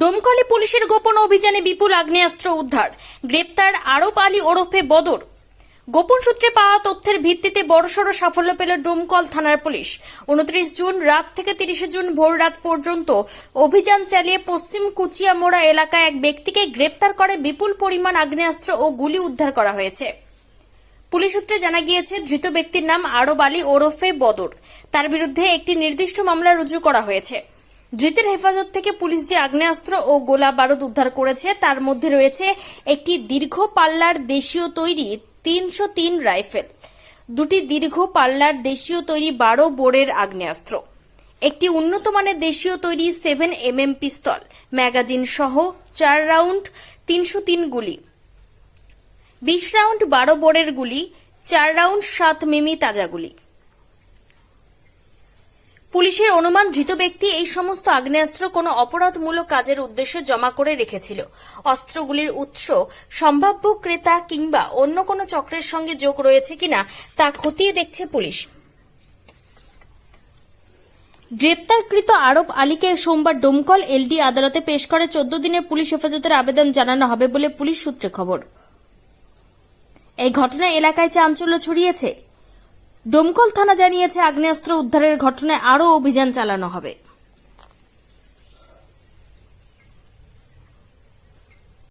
ডোমকলে পুলিশের গোপন অভিযানে বিপুল আগ্নেয়াস্ত্র উদ্ধার। গ্রেপ্তার আরব আলী ওরফে বদর। গোপন সূত্রে পাওয়া তথ্যের ভিত্তিতে বড়সড় সাফল্য পেল ডোমকল থানার পুলিশ। উনত্রিশ জুন রাত থেকে তিরিশে জুন ভোর রাত পর্যন্ত অভিযান চালিয়ে পশ্চিম কুচিয়ামোড়া এলাকায় এক ব্যক্তিকে গ্রেপ্তার করে বিপুল পরিমাণ আগ্নেয়াস্ত্র ও গুলি উদ্ধার করা হয়েছে। পুলিশ সূত্রে জানা গিয়েছে, ধৃত ব্যক্তির নাম আরব আলী ওরফে বদর। তার বিরুদ্ধে একটি নির্দিষ্ট মামলা রুজু করা হয়েছে। ধৃতের হেফাজত থেকে পুলিশ যে আগ্নেয়াস্ত্র ও গোলা বারুদ উদ্ধার করেছে, তার মধ্যে রয়েছে একটি দীর্ঘ পাল্লার দেশীয় তৈরি তিনশো তিন রাইফেল। দুটি দীর্ঘ পাল্লার দেশীয় তৈরি বারো বোরের আগ্নেয়াস্ত্র। একটি উন্নত মানের দেশীয় তৈরি সেভেন এমএম পিস্তল, ম্যাগাজিন সহ চার রাউন্ড তিনশো তিন গুলি। বিশ রাউন্ড বারো বোরের গুলি, চার রাউন্ড সাত মিমি তাজা গুলি। পুলিশের অনুমান, ধৃত ব্যক্তি এই সমস্ত আগ্নেয়াস্ত্র কোনো অপরাধমূলক কাজের উদ্দেশ্যে জমা করে রেখেছিল। অস্ত্রগুলির উৎস সম্ভাব্য ক্রেতা কিংবা অন্য কোনো চক্রের সঙ্গে যোগ রয়েছে কিনা তা খতিয়ে দেখছে পুলিশ। গ্রেপ্তারকৃত আরব আলীকে সোমবার ডোমকল এলডি আদালতে পেশ করে চোদ্দ দিনের পুলিশ হেফাজতের আবেদন জানানো হবে বলে পুলিশ সূত্রে খবর। এই ঘটনায় এলাকায় চাঞ্চল্য ছড়িয়েছে। ডোমকল থানা জানিয়েছে আগ্নেয়াস্ত্র উদ্ধারের ঘটনায় আরও অভিযান চালানো হবে।